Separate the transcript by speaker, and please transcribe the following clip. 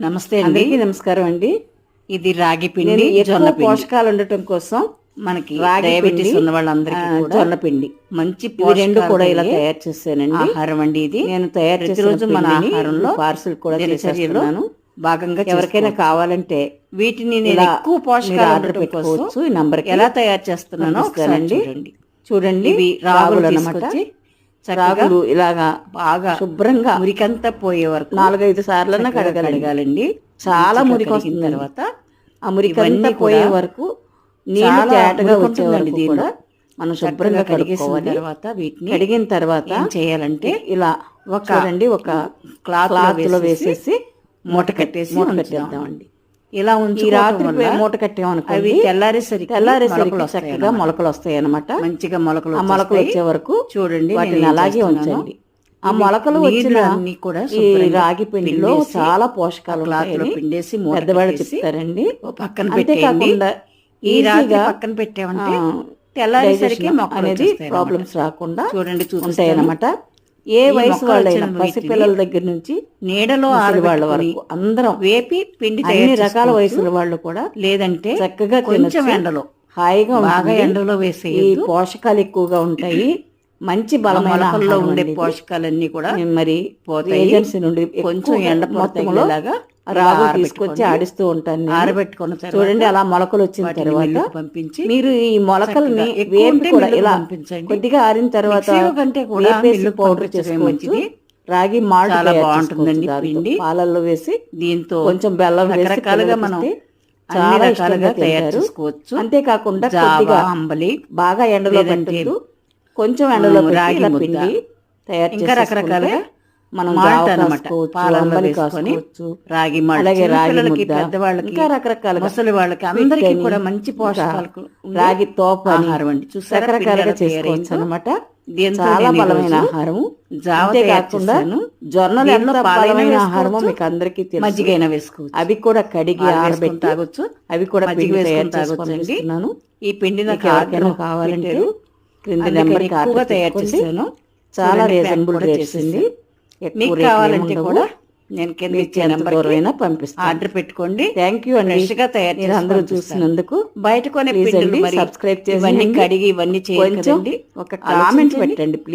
Speaker 1: నమస్తే అండి.
Speaker 2: నమస్కారం అండి.
Speaker 1: ఇది రాగి పిండి
Speaker 2: నేను
Speaker 1: జొన్న
Speaker 2: పోషకాలు ఉండటం కోసం
Speaker 1: మనకి డయాబెటీస్ ఉన్న వాళ్ళందరికీ
Speaker 2: జొన్న పిండి.
Speaker 1: మంచి
Speaker 2: రెండు కూడా ఇలా తయారు చేశానండి.
Speaker 1: ఆహారం అండి ఇది.
Speaker 2: నేను తయారు
Speaker 1: ప్రతిరోజు మన ఆహారంలో
Speaker 2: పార్సిల్ కూడా
Speaker 1: దినచర్యలో భాగంగా
Speaker 2: ఎవరికైనా. కావాలంటే
Speaker 1: వీటిని నేను ఎక్కువ పోషకాలు
Speaker 2: ఆర్డర్ పెట్టుకోవచ్చు. ఈ నంబర్కి
Speaker 1: ఎలా తయారు చేస్తున్నానో. చూడండి.
Speaker 2: చూడండి.
Speaker 1: ఇవి రాగులు
Speaker 2: రాగులు
Speaker 1: అన్నమాట
Speaker 2: అన్నమాట
Speaker 1: చక్కగా
Speaker 2: రాగులు ఇలాగా
Speaker 1: బాగా
Speaker 2: శుభ్రంగా
Speaker 1: మురికంతా పోయే వరకు
Speaker 2: నాలుగైదు సార్లన్నా కడగాలండి చాలా మురికి వస్తుంది
Speaker 1: తర్వాత
Speaker 2: ఆ మురికంతా పోయే వరకు
Speaker 1: చాలా
Speaker 2: తేటగా
Speaker 1: మురికి
Speaker 2: వచ్చే
Speaker 1: ఉంటుందండి
Speaker 2: వరకు
Speaker 1: దీనిలో.
Speaker 2: కూడా మనం
Speaker 1: శుభ్రంగా కడిగేసిన తర్వాత వీటిని
Speaker 2: కడిగిన తర్వాత
Speaker 1: చేయాలంటే
Speaker 2: ఇలా
Speaker 1: ఒక
Speaker 2: చూడండి ఒక క్లాత్లో
Speaker 1: వేసేసి మూట కట్టేసి
Speaker 2: మూట. కట్టేద్దామండి
Speaker 1: ఇలా ఉంచి
Speaker 2: రాత్రి
Speaker 1: రాత్రి
Speaker 2: మూట కట్టామనుకోండి
Speaker 1: అవి తెల్లారేసరికి
Speaker 2: తెల్లారేసరికి చక్కగా మొలకలు వస్తాయి అన్నమాట.
Speaker 1: మంచిగా మొలకలు
Speaker 2: ఆ మొలకలు. వచ్చే వరకు
Speaker 1: చూడండి
Speaker 2: వాటిని అలాగే. ఉంచండి. ఆ మొలకలు వచ్చిన
Speaker 1: అన్నీ కూడా
Speaker 2: ఈ రాగి పిండిలో చాలా పోషకాలు ఉంటాయని
Speaker 1: పిండేసి
Speaker 2: పెద్దవాళ్ళు చెప్తారండి.
Speaker 1: పక్కన పెట్టేయండి.
Speaker 2: అంతేకాకుండా
Speaker 1: ఈ రాత్రి
Speaker 2: ఈజీగా
Speaker 1: పక్కన పెట్టామంటే తెల్లారేసరికి
Speaker 2: అనేది. ప్రాబ్లమ్స్ రాకుండా
Speaker 1: చూడండి చూపిస్తాను.
Speaker 2: ఉంటాయన్నమాట ఏ వయసు వాళ్ళైనా పసిపిల్లల దగ్గర నుంచి
Speaker 1: నీడలో
Speaker 2: ముసలి వాళ్ళ
Speaker 1: ఆరబెట్టుకొని
Speaker 2: వరకు అందరం
Speaker 1: వేపి పిండి
Speaker 2: అన్ని రకాల. వయసుల వాళ్ళు కూడా
Speaker 1: లేదంటే
Speaker 2: చక్కగా
Speaker 1: కొంచెం. ఎండలో
Speaker 2: హాయిగా
Speaker 1: బాగా ఎండలో
Speaker 2: ఈ
Speaker 1: వేసేయద్దు
Speaker 2: పోషకాలు ఎక్కువగా ఉంటాయి మంచి బలమైన ఆహారం
Speaker 1: ఉండే. పోషకాలన్నీ కూడా
Speaker 2: మరి. ఏజెన్సీ నుండి
Speaker 1: కొంచెం ఎండ
Speaker 2: మొత్తంలో రాగు తీసుకొచ్చి ఆడిస్తూ ఉంటాను నేను.
Speaker 1: ఆరబెట్టుకున్న
Speaker 2: చూడండి అలా మొలకలు వచ్చిన తర్వాత
Speaker 1: పంపించి
Speaker 2: మీరు ఈ మొలకల్ని వేపి కూడా ఇలా. కొద్దిగా ఆరిన తర్వాత పౌడర్ చేసుకోవచ్చు
Speaker 1: మంచిది.
Speaker 2: రాగి మాల్ట్
Speaker 1: చాలా బాగుంటుందండి. పిండి.
Speaker 2: పాలల్లో వేసి
Speaker 1: దీంతో
Speaker 2: కొంచెం బెల్లం
Speaker 1: రకరకాలుగా మనం
Speaker 2: చాలా
Speaker 1: రకాలుగా తయారు. చేసుకోవచ్చు
Speaker 2: అంతేకాకుండా కొద్దిగా
Speaker 1: అంబలి
Speaker 2: బాగా ఎండలో
Speaker 1: లేదంటే
Speaker 2: పెట్టద్దు కొంచెం ఎండలో
Speaker 1: రాగి.
Speaker 2: పిండి తయారు
Speaker 1: ఇంకా రకరకాలుగా
Speaker 2: మనం
Speaker 1: మాల్ట్ పాలల్లో
Speaker 2: అంబలి
Speaker 1: వేసుకొని. రాగి
Speaker 2: అలాగే రాగి
Speaker 1: పెద్దవాళ్ళకి
Speaker 2: ఇంకా రకరకాలుగా
Speaker 1: ముసలి వాళ్ళకి అందరికీ కూడా మంచి పోషకాలు
Speaker 2: ఇంకా
Speaker 1: ఉండే
Speaker 2: రాగి తోప
Speaker 1: ఆహారం అండి చూసారా
Speaker 2: రకరకాలుగా చేసుకోవచ్చు? అనమాట చాలా బలమైన ఆహారం
Speaker 1: జావ
Speaker 2: అంతేకాకుండా
Speaker 1: తయారు చేశాను.
Speaker 2: జొన్నలు ఎంత బలమైన ఆహారమో మీకు అందరికీ తెలుసు
Speaker 1: మజ్జిగైనా వేసుకోవచ్చు
Speaker 2: అవి కూడా కడిగి ఆరబెట్టి
Speaker 1: తాగొచ్చు
Speaker 2: అవి కూడా
Speaker 1: మజ్జిగ వేసుకొని
Speaker 2: చేసి. పంపిస్తున్నాను
Speaker 1: ఈ పిండి నాకు
Speaker 2: ఎవరికైనా కావాలంటే. క్రింది ఆర్డర్
Speaker 1: తయారు. చేశాను
Speaker 2: చాలా రీజనబుల్ రేట్స్ అండి
Speaker 1: మీకు కావాలంటే. కూడా నేను కింద ఇచ్చే నెంబర్
Speaker 2: పంపిస్తాను
Speaker 1: ఆర్డర్ పెట్టుకోండి
Speaker 2: థ్యాంక్ యూ అండి
Speaker 1: ఫ్రెష్గా తయారు చేసి
Speaker 2: అందరూ. చూసినందుకు
Speaker 1: బయట కొనే మరి
Speaker 2: subscribe
Speaker 1: ఇవన్నీ. కడిగి ఇవన్నీ కదండి
Speaker 2: ఒక కామెంట్. పెట్టండి ప్లీజ్